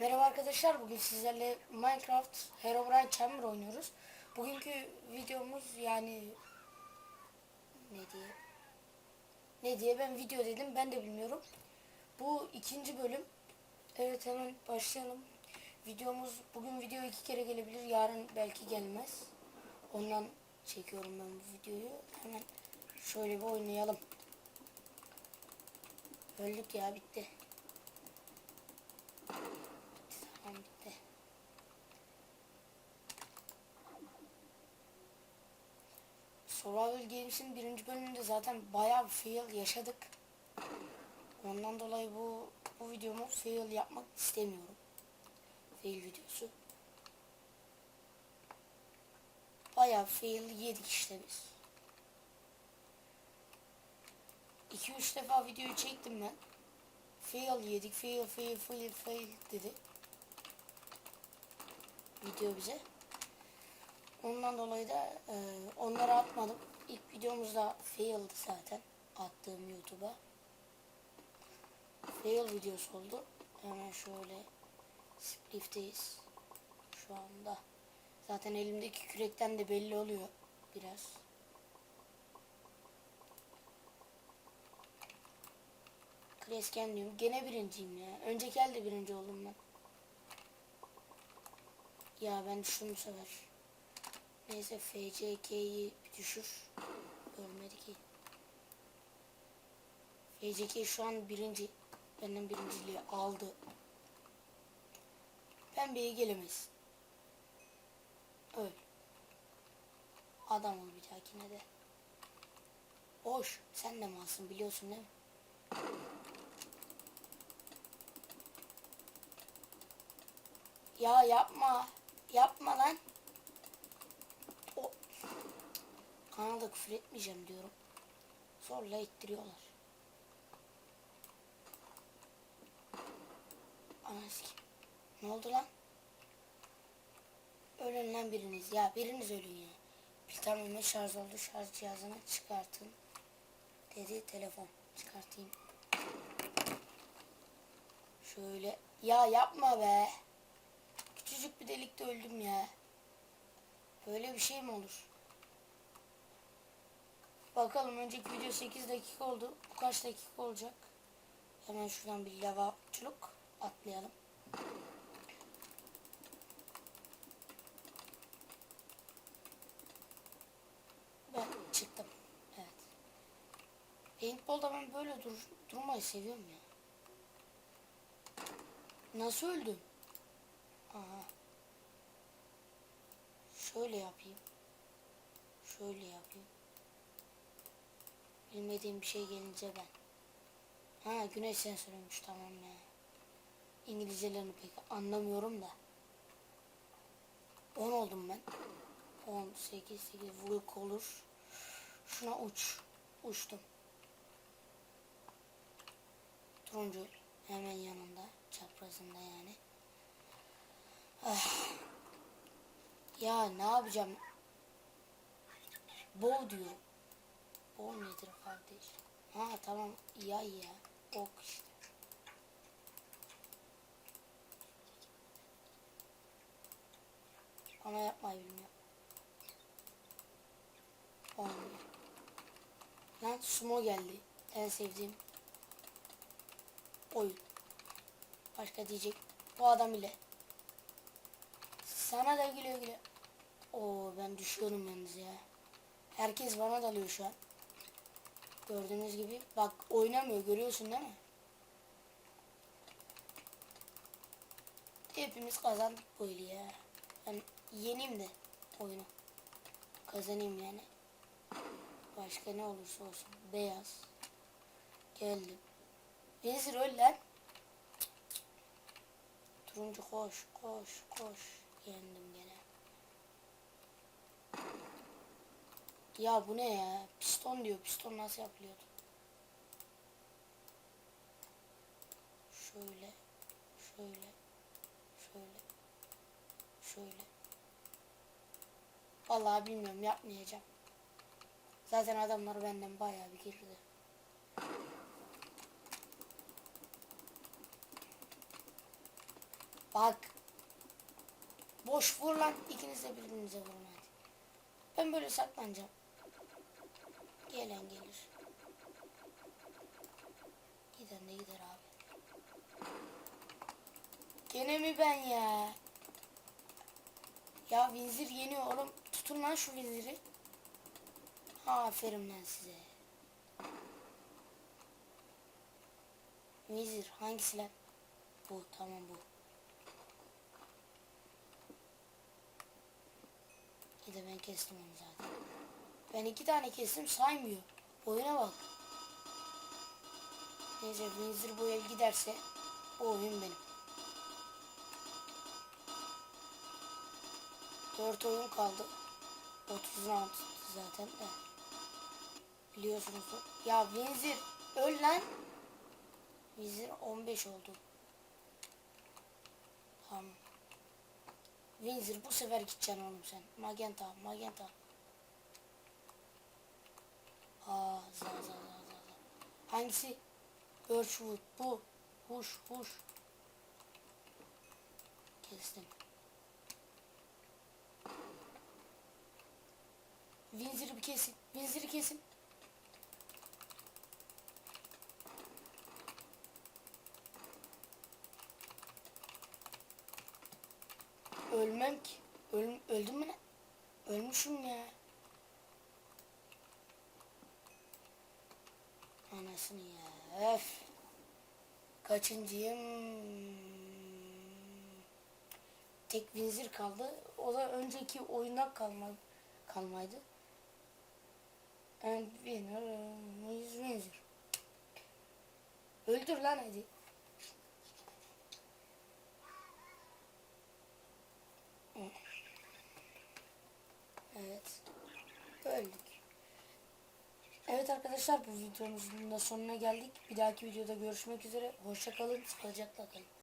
Merhaba arkadaşlar bugün sizlerle Minecraft Herobrine Chamber oynuyoruz. Bugünkü videomuz yani ne diye ne diye ben video dedim ben de bilmiyorum. Bu ikinci bölüm. Evet hemen başlayalım. Videomuz bugün video iki kere gelebilir yarın belki gelmez. Ondan çekiyorum ben bu videoyu. Hemen şöyle bir oynayalım. Öldük ya bitti. Tamam bitti. Survival Games'in birinci bölümünde zaten bayağı bir fail yaşadık. Ondan dolayı bu bu videomu fail yapmak istemiyorum. Fail videosu. Bayağı fail yedik işte biz. 2-3 defa videoyu çektim ben. Fail yedik, fail, fail, fail, fail dedi. Video bize. Ondan dolayı da e, onları atmadım. İlk videomuzda faildi zaten. Attığım YouTube'a. Fail videosu oldu. Hemen şöyle splift'teyiz. Şu anda. Zaten elimdeki kürekten de belli oluyor biraz. Kresken diyorum. Gene birinciyim ya. Önceki elde birinci oldum ben. Ya ben düştüm bu sefer. Neyse FCK'yi düşür. Ölmedi ki. FCK şu an birinci. Benden birinciliği aldı. Pembeye gelemez. Öl. Adam ol bir dahakine de. Hoş. Sen de malsın biliyorsun değil mi? Ya yapma. Yapma lan. O. Kanalda küfür etmeyeceğim diyorum. Zorla ittiriyorlar. Anası kim? Ne oldu lan? Ölün lan biriniz. Ya biriniz ölün ya. Tamamen şarj oldu. Şarj cihazını çıkartın. Dedi telefon. Çıkartayım. Şöyle. Ya yapma be. Küçücük bir delikte öldüm ya. Böyle bir şey mi olur? Bakalım önceki video 8 dakika oldu. Bu kaç dakika olacak? Hemen şuradan bir lava atlayalım. Ben çıktım. Evet. Paintball'da ben böyle dur durmayı seviyorum ya. Nasıl öldüm? Aha. Şöyle yapayım. Şöyle yapayım. Bilmediğim bir şey gelince ben. Ha güneş sensörüymüş tamam ya. İngilizcelerini pek anlamıyorum da. 10 oldum ben. 10, 8, 8 vuruk olur. Şuna uç. Uçtum. Turuncu hemen yanında. Çaprazında yani. Ah. Ya ne yapacağım? Bow diyorum. Bow nedir kardeş? Ha tamam ya ya. Ok işte. Ama yapmayı bilmiyorum. Olmuyor. Lan sumo geldi. En sevdiğim oyun. Başka diyecek. Bu adam ile. Sana da güle güle. Oo ben düşüyorum yalnız ya. Herkes bana dalıyor şu an. Gördüğünüz gibi. Bak oynamıyor görüyorsun değil mi? Hepimiz kazandık eli ya. Ben yeneyim de oyunu. Kazanayım yani. Başka ne olursa olsun. Beyaz. Geldim. Vezir öl. Turuncu koş koş koş. Yendim gene. Ya bu ne ya? Piston diyor. Piston nasıl yapılıyordu? Şöyle. Şöyle. Şöyle. Şöyle. Vallahi bilmiyorum yapmayacağım. Zaten adamlar benden bayağı bir geride. Bak. Boş vur lan. İkiniz de birbirinize vurun hadi. Ben böyle saklanacağım. Gelen gelir. Giden de gider abi. Gene mi ben ya? Ya Winzir yeniyor oğlum. Tutun lan şu Winzir'i. Aferin lan size. Winzir hangisi lan? Bu tamam bu. Bir ben kestim onu zaten. Ben iki tane kestim saymıyor. Oyuna bak. Neyse Windsor bu el giderse o oyun benim. Dört oyun kaldı. 30 round zaten de. Biliyorsunuz. Ya Windsor öl lan. Windsor 15 oldu. Tamam. Windsor bu sefer gideceksin oğlum sen. Magenta, magenta. Aa, za za za za. Hangisi? Birchwood, bu. Huş, huş. Kestim. Windsor'ı bir kesin. Windsor'ı kesin. Ki. Öl, öldüm mü? Ölmüşüm ya. Anasını ya. Öf. Kaçıncıyım? Tek Winzir kaldı. O da önceki oyundan kalma, kalmaydı. And winner is Winzir. Öldür lan hadi. Evet. Öldük. Evet arkadaşlar bu videomuzun da sonuna geldik. Bir dahaki videoda görüşmek üzere. Hoşça kalın. Sağlıcakla kalın.